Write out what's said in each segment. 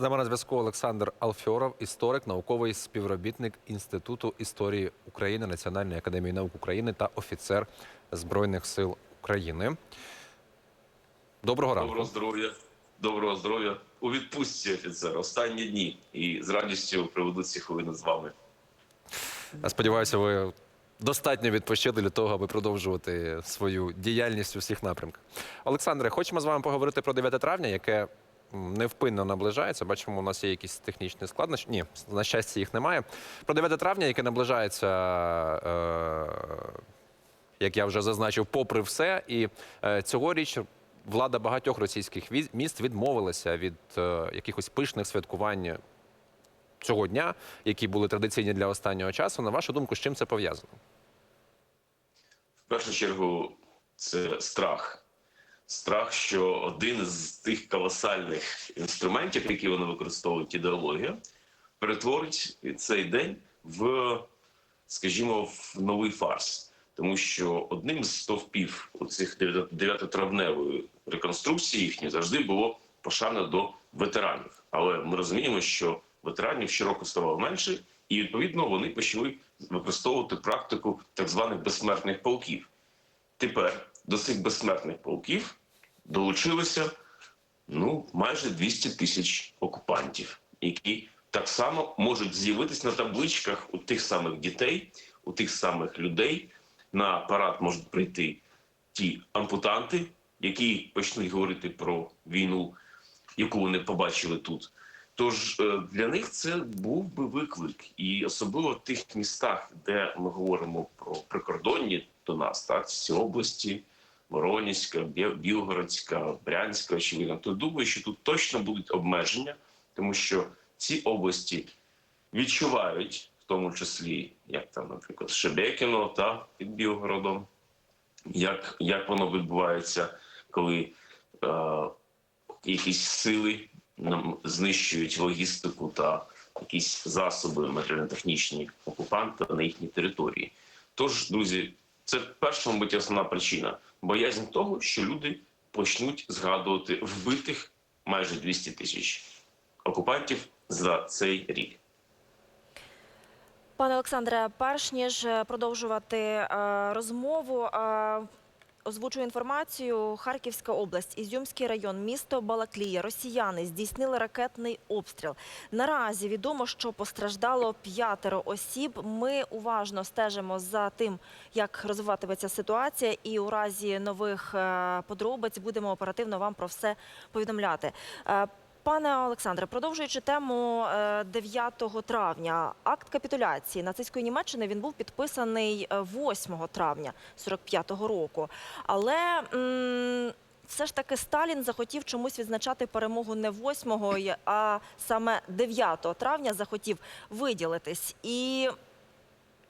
З нами на зв'язку Олександр Алфьоров, історик, науковий співробітник Інституту історії України Національної академії наук України та офіцер Збройних сил України. Доброго ранку. Доброго здоров'я. Доброго здоров'я. У відпустці офіцер. Останні дні. І з радістю проведу ці хвилини з вами. Я Сподіваюся, ви достатньо відпочили для того, аби продовжувати свою діяльність у всіх напрямках. Олександре, хочемо з вами поговорити про 9 травня, яке невпинно наближається. Бачимо, у нас є якісь технічні складнощі. Ні, на щастя, їх немає. Про 9 травня, яке наближається. Е- як я вже зазначив, попри все, і е, цьогоріч влада багатьох російських віз- міст відмовилася від е, якихось пишних святкувань цього дня, які були традиційні для останнього часу. На вашу думку, з чим це пов'язано? В першу чергу, це страх. Страх, що один з тих колосальних інструментів, які вони використовують, ідеологія, перетворить цей день в, скажімо, в новий фарс. Тому що одним з стовпів у цих 9-травневої реконструкції їхньої завжди було пошана до ветеранів. Але ми розуміємо, що ветеранів щороку ставало менше, і відповідно вони почали використовувати практику так званих безсмертних полків. Тепер до цих безсмертних полків долучилося ну майже 200 тисяч окупантів, які так само можуть з'явитись на табличках у тих самих дітей, у тих самих людей. На парад можуть прийти ті ампутанти, які почнуть говорити про війну, яку вони побачили тут. Тож е, для них це був би виклик, і особливо в тих містах, де ми говоримо про прикордонні до нас, так ці області, Воронізька, Бє- Білгородська, Брянська, очевидно, то думаю, що тут точно будуть обмеження, тому що ці області відчувають, в тому числі, як там, наприклад, Шебекіно та під Білгородом, як, як воно відбувається, коли е, якісь сили нам знищують логістику та якісь засоби матеріально-технічні окупанта на їхній території. Тож, друзі, це перша, мабуть, основна причина боязнь того, що люди почнуть згадувати вбитих майже 200 тисяч окупантів за цей рік. Пане Олександре, перш ніж продовжувати е, розмову, е, озвучу інформацію. Харківська область, Ізюмський район, місто Балаклія. Росіяни здійснили ракетний обстріл. Наразі відомо, що постраждало п'ятеро осіб. Ми уважно стежимо за тим, як розвиватиметься ситуація, і у разі нових е, подробиць будемо оперативно вам про все повідомляти. Е, Пане Олександре, продовжуючи тему е, 9 травня, акт капітуляції нацистської Німеччини він був підписаний е, 8 травня 45-го року. Але м, все ж таки Сталін захотів чомусь відзначати перемогу не 8-го, а саме 9 травня захотів виділитись. І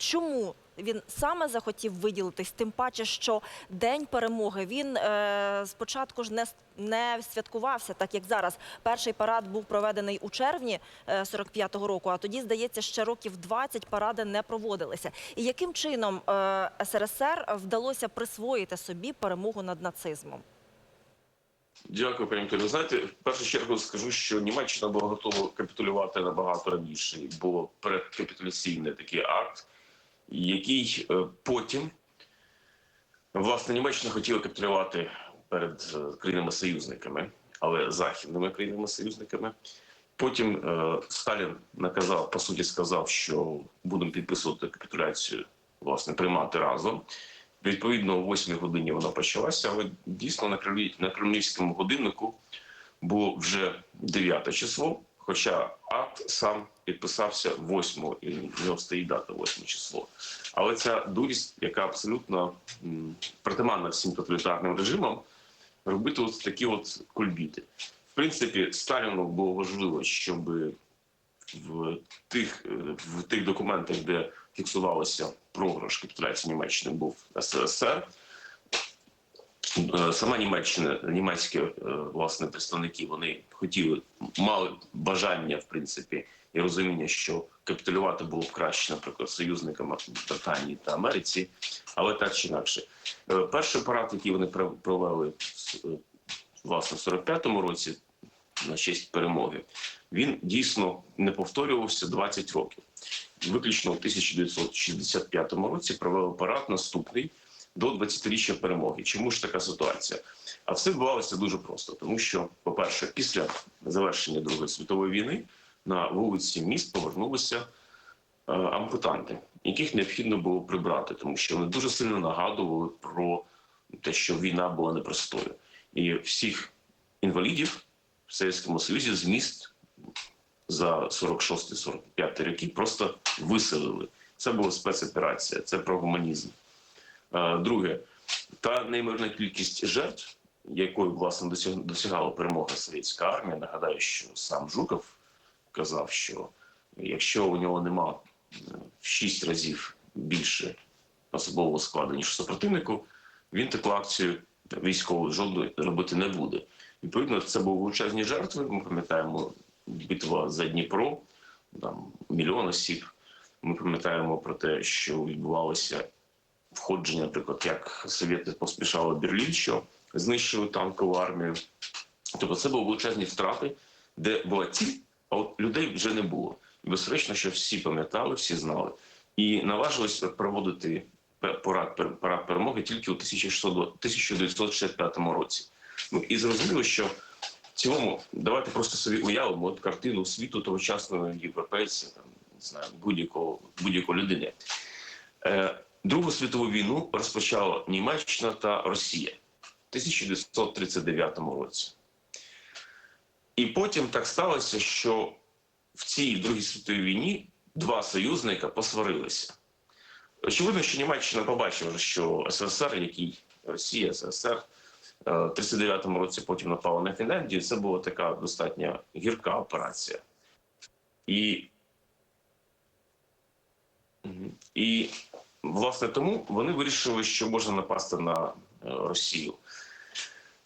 чому він саме захотів виділитись, тим паче, що день перемоги він е, спочатку ж не, не святкувався, так як зараз. Перший парад був проведений у червні е, 45-го року, а тоді, здається, ще років 20 паради не проводилися. І яким чином е, СРСР вдалося присвоїти собі перемогу над нацизмом? Дякую, пані Вікторія. Ви знаєте, в першу чергу скажу, що Німеччина була готова капітулювати набагато раніше. Було предкапітуляційний такий акт, який е, потім власне Німеччина хотіла капітулювати перед е, країнами-союзниками, але західними країнами-союзниками. Потім е, Сталін наказав, по суті, сказав, що будемо підписувати капітуляцію, власне, приймати разом. Відповідно, о 8 годині вона почалася, але дійсно на Кремлі, на кремлівському годиннику було вже 9 число, хоча акт сам підписався 8 і в нього стоїть дата 8 число. Але ця дурість, яка абсолютно притаманна всім тоталітарним режимам, робити от такі от кульбіти. В принципі, Сталіну було важливо, щоб в тих, е, в тих документах, де фіксувалося програш капітуляції Німеччини, був СРСР. Е, Сама Німеччина, німецькі е, власне представники, вони хотіли, мали бажання, в принципі, і розуміння, що капітулювати було б краще, наприклад, союзникам Британії та Америці, але так чи інакше. Е, Перший парад, який вони пр- провели е, власне в 45-му році, на честь перемоги, він дійсно не повторювався 20 років. Виключно у 1965 році провели парад наступний до 20-річчя перемоги. Чому ж така ситуація? А все відбувалося дуже просто, тому що, по-перше, після завершення Другої світової війни на вулиці міст повернулися е, ампутанти, яких необхідно було прибрати, тому що вони дуже сильно нагадували про те, що війна була непростою. І всіх інвалідів в Совєтському Союзі з міст за 46-45 роки просто виселили. Це була спецоперація, це про гуманізм. Е, Друге, та неймовірна кількість жертв, якою власне досяг- досягала перемога совєтська армія. Нагадаю, що сам Жуков казав, що якщо у нього нема е, в шість разів більше особового складу, ніж супротивнику, він таку акцію військову жодної робити не буде. Відповідно, це були величезні жертви. Ми пам'ятаємо битва за Дніпро, там мільйон осіб. Ми пам'ятаємо про те, що відбувалося входження, наприклад, як совєти поспішали Берлін, що знищили танкову армію. Тобто це були величезні втрати, де була ціль, а от людей вже не було. І безперечно, що всі пам'ятали, всі знали. І наважились проводити парад, парад перемоги тільки у 1600 1965 році. Ну і зрозуміло, що в цілому давайте просто собі уявимо от картину світу тогочасного європейця, там не знаю, будь-якого будь-якої людини. Е, Другу світову війну розпочала Німеччина та Росія в 1939 році. І потім так сталося, що в цій Другій світовій війні два союзника посварилися. Очевидно, що Німеччина побачила, що СССР, який Росія, СССР, е, в 39-му році потім напала на Фінляндію. Це була така достатньо гірка операція. І, і власне тому вони вирішили, що можна напасти на е, Росію.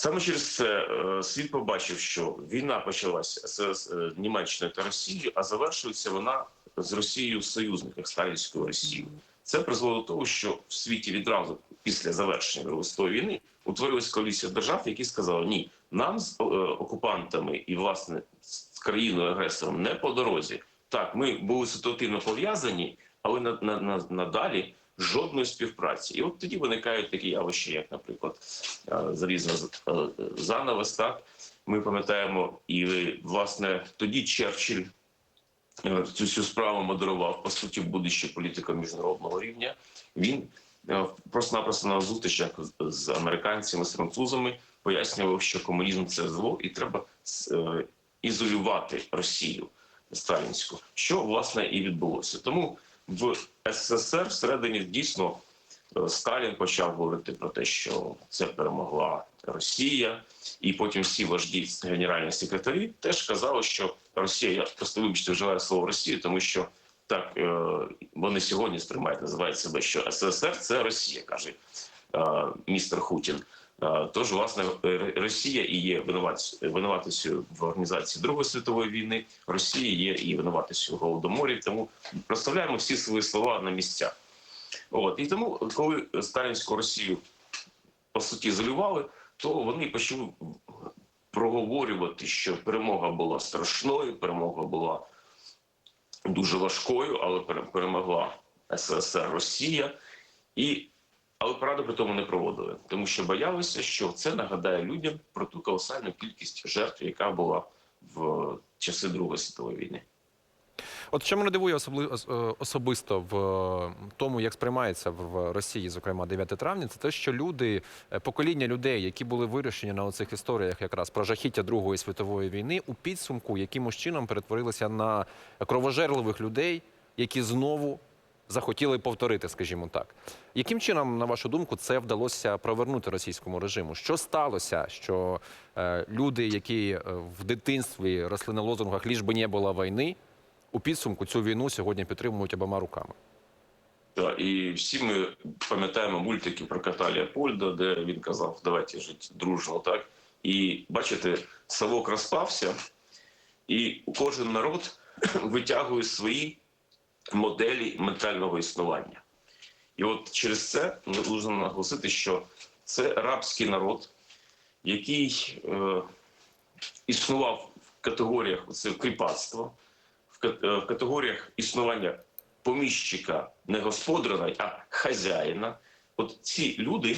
Саме через це е, світ побачив, що війна почалася з з Німеччиною та Росією, а завершується вона з Росією в союзниках сталінською Росією. Це призвело до того, що в світі відразу після завершення світової війни утворилась коаліція держав, які сказали: ні, нам з е, окупантами і власне з країною агресором не по дорозі. Так, ми були ситуативно пов'язані, але на, на, на, надалі жодної співпраці. І от тоді виникають такі явища, як, наприклад, е, залізна е, занавес. Так ми пам'ятаємо, і власне тоді Черчилль е, цю всю справу модерував по суті, будучи політиком міжнародного рівня. Він просто-напросто на зустрічах з- американцями, з французами пояснював, що комунізм це зло, і треба ізолювати Росію сталінську, що власне і відбулося. Тому в СССР всередині дійсно е, Сталін почав говорити про те, що це перемогла Росія, і потім всі вожді генеральні секретарі теж казали, що Росія, я просто вибачте, вживаю слово Росія, тому що так е, вони сьогодні сприймають, називають себе, що СССР це Росія, каже е, містер Хутін. Е, Тож, власне, Росія і є винуват- винуватицею в організації Другої світової війни. Росія є і винуватицею в голодоморі. Тому розставляємо всі свої слова на місця. От і тому, коли сталінську Росію по суті ізолювали, то вони почали проговорювати, що перемога була страшною, перемога була дуже важкою, але пере- перемогла СРСР Росія, і але параду при тому не проводили, тому що боялися, що це нагадає людям про ту колосальну кількість жертв, яка була в часи Другої світової війни. От що мене дивує особли- е, особисто в тому, як сприймається в Росії, зокрема 9 травня, це те, що люди, е, покоління людей, які були вирішені на оцих історіях якраз про жахіття Другої світової війни, у підсумку якимось чином перетворилися на кровожерливих людей, які знову захотіли повторити, скажімо так. Яким чином, на вашу думку, це вдалося провернути російському режиму? Що сталося, що е, люди, які е, в дитинстві росли на лозунгах «ліж би не було війни», у підсумку цю війну сьогодні підтримують обома руками. Так, і всі ми пам'ятаємо мультики про кота Леопольда, де він казав, давайте жити дружно, так? І бачите, совок розпався, і кожен народ витягує свої моделі ментального існування. І от через це нужно наголосити, що це рабський народ, який е, існував категоріях це кріпацтва, в е, в категоріях існування поміщика не господаря, а хазяїна. От ці люди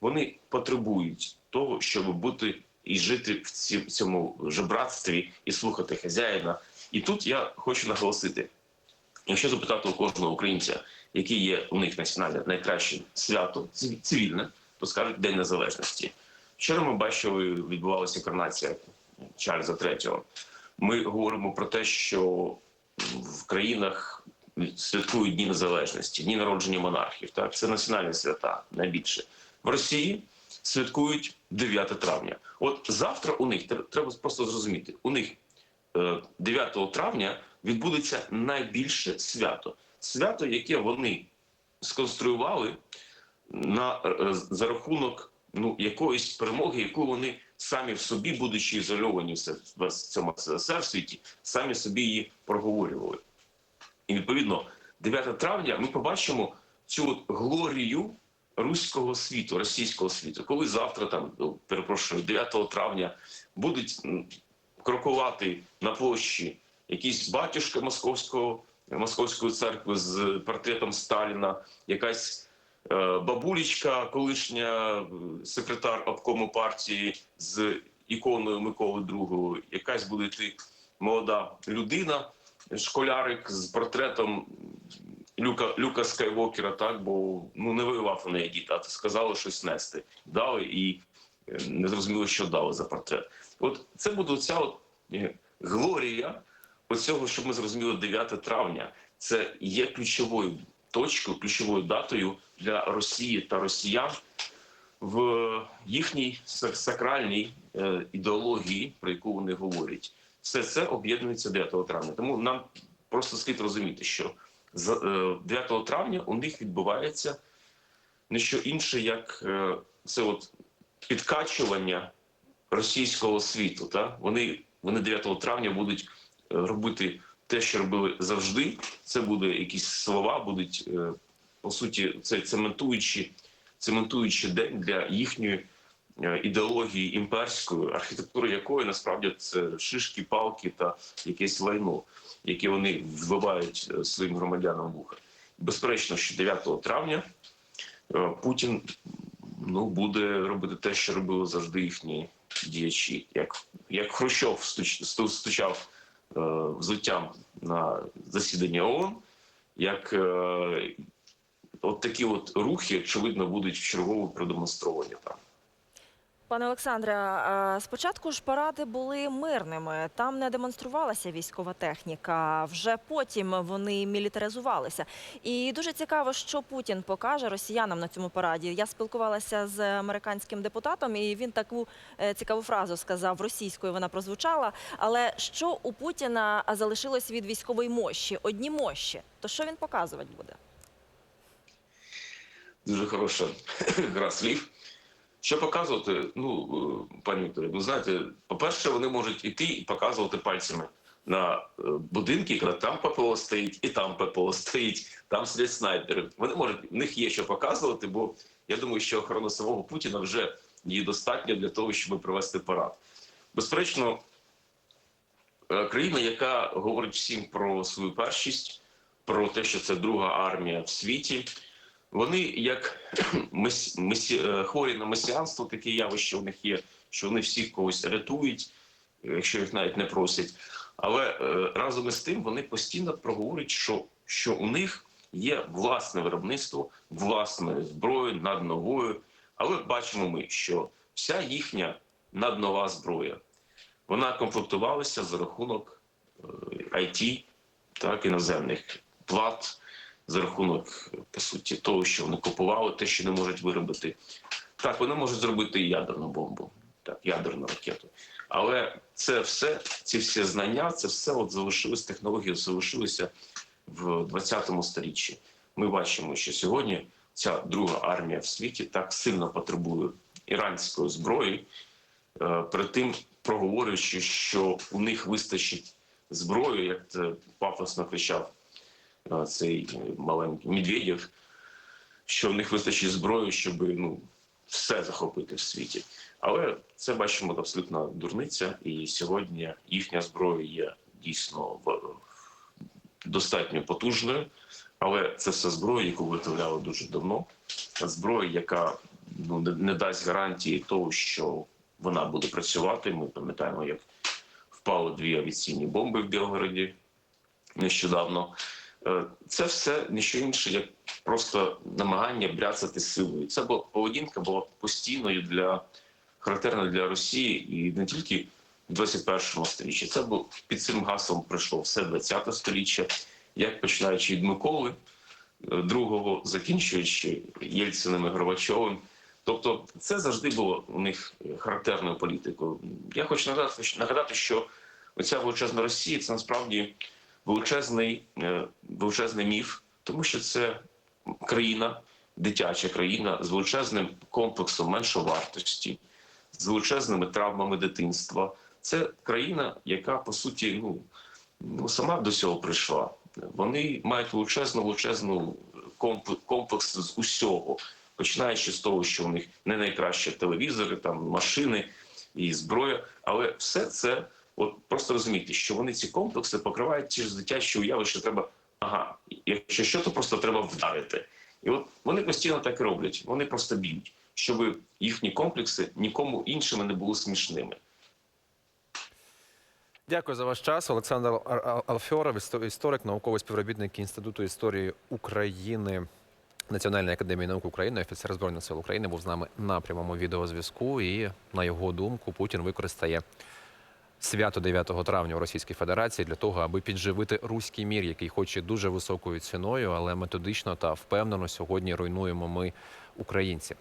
вони потребують того, щоб бути і жити в в цьому жебратстві і слухати хазяїна. І тут я хочу наголосити: якщо запитати у кожного українця, яке є у них національне найкраще свято цивільне, то скажуть День Незалежності. Вчора ми бачили, відбувалася коронація Чарльза III. Ми говоримо про те, що в країнах святкують Дні Незалежності, Дні народження монархів. Так, це національні свята найбільше. В Росії святкують 9 травня. От завтра у них тр- треба просто зрозуміти. У них е, 9 травня відбудеться найбільше свято. Свято, яке вони сконструювали на е, за рахунок ну якоїсь перемоги, яку вони самі в собі, будучи ізольовані в цьому світі, самі собі її проговорювали. І відповідно, 9 травня ми побачимо цю от глорію руського світу, російського світу, коли завтра, там ну, перепрошую, 9 травня будуть крокувати на площі якісь батюшка московського московської церкви з портретом Сталіна, якась е, бабулечка, колишня секретар обкому партії з іконою Миколи II, якась буде йти молода людина, школярик з портретом Люка, Люка Скайвокера, так, бо ну не воював у неї дід, а сказали щось нести. Дали і е, не зрозуміло, що дали за портрет. От це буде ця от е, глорія оцього, щоб ми зрозуміли, 9 травня. Це є ключовою точкою, ключовою датою для Росії та росіян в їхній сакральній е, ідеології, про яку вони говорять. Все це об'єднується 9 травня. Тому нам просто слід розуміти, що з е, 9 травня у них відбувається не що інше, як е, це от підкачування російського світу. Та? Вони, вони 9 травня будуть робити те, що робили завжди. Це буде якісь слова, будуть е, по суті це цементуючі, цементуючий день для їхньої е, ідеології імперської, архітектури якої насправді це шишки, палки та якесь лайно, яке вони вбивають е, своїм громадянам вуха. Безперечно, що 9 травня Путін ну, буде робити те, що робили завжди їхні діячі. Як, як Хрущов стуч, стучав взуттям на засідання ООН, як е, от такі от рухи, очевидно, будуть вчергово продемонстровані там. Пане Олександре, спочатку ж паради були мирними. Там не демонструвалася військова техніка. Вже потім вони мілітаризувалися. І дуже цікаво, що Путін покаже росіянам на цьому параді. Я спілкувалася з американським депутатом, і він таку е, цікаву фразу сказав російською. Вона прозвучала. Але що у Путіна залишилось від військової мощі? Одні мощі. То що він показувати буде? Дуже хороша гра слів. Що показувати? Ну, е, пані Вікторія, ви знаєте, по-перше, вони можуть іти і показувати пальцями на е, будинки, коли там ППО стоїть, і там ППО стоїть, там сидять снайпери. Вони можуть, в них є що показувати, бо я думаю, що охорона самого Путіна вже її достатньо для того, щоб провести парад. Безперечно, е, країна, яка говорить всім про свою першість, про те, що це друга армія в світі. Вони як мес, месі, е, хворі на месіанство, таке явище у них є, що вони всіх когось рятують, е, якщо їх навіть не просять. Але е, разом із тим вони постійно проговорюють, що, що у них є власне виробництво, власною зброєю, над новою. Але бачимо ми, що вся їхня наднова зброя вона комплектувалася за рахунок е, IT, так, іноземних плат за рахунок по суті того, що вони купували, те, що не можуть виробити. Так, вони можуть зробити і ядерну бомбу, так, ядерну ракету. Але це все, ці всі знання, це все от залишилось, технології залишилися в 20 сторіччі. Ми бачимо, що сьогодні ця друга армія в світі так сильно потребує іранської зброї, е, перед тим проговорюючи, що у них вистачить зброї, як пафосно кричав цей е, маленький Медведєв, що в них вистачить зброї, щоб ну, все захопити в світі. Але це бачимо абсолютно дурниця, і сьогодні їхня зброя є дійсно достатньо потужною. Але це все зброя, яку виготовляли дуже давно. Зброя, яка ну не, дасть гарантії того, що вона буде працювати. Ми пам'ятаємо, як впали дві авіаційні бомби в Білгороді нещодавно. Е, Це все не що інше, як просто намагання бряцати силою. Це була поведінка була постійною для характерна для Росії і не тільки в 21 сторіччі. Це було під цим гаслом пройшло все 20 сторіччя, як починаючи від Миколи е, другого, закінчуючи Єльциним і Горбачовим. Тобто, це завжди було у них е, характерною політикою. Я хочу нагадати, що оця величезна Росія це насправді величезний, е, величезний міф, тому що це країна, дитяча країна з величезним комплексом меншовартості, з величезними травмами дитинства. Це країна, яка по суті ну, ну сама до цього прийшла. Вони мають величезну величезну комп- комплекс з усього, починаючи з того, що у них не найкращі телевізори, там машини і зброя, але все це. От просто розуміти, що вони ці комплекси покривають через дитячі уяви, що треба, ага, якщо що, то просто треба вдарити. І от вони постійно так і роблять. Вони просто б'ють, щоб їхні комплекси нікому іншими не були смішними. Дякую за ваш час. Олександр Алфьоров, історик, науковий співробітник Інституту історії України Національної академії наук України, офіцер Збройних сил України, був з нами на прямому відеозв'язку. І на його думку, Путін використає свято 9 травня у Російській Федерації для того, аби підживити руський мір, який хоче дуже високою ціною, але методично та впевнено сьогодні руйнуємо ми українці.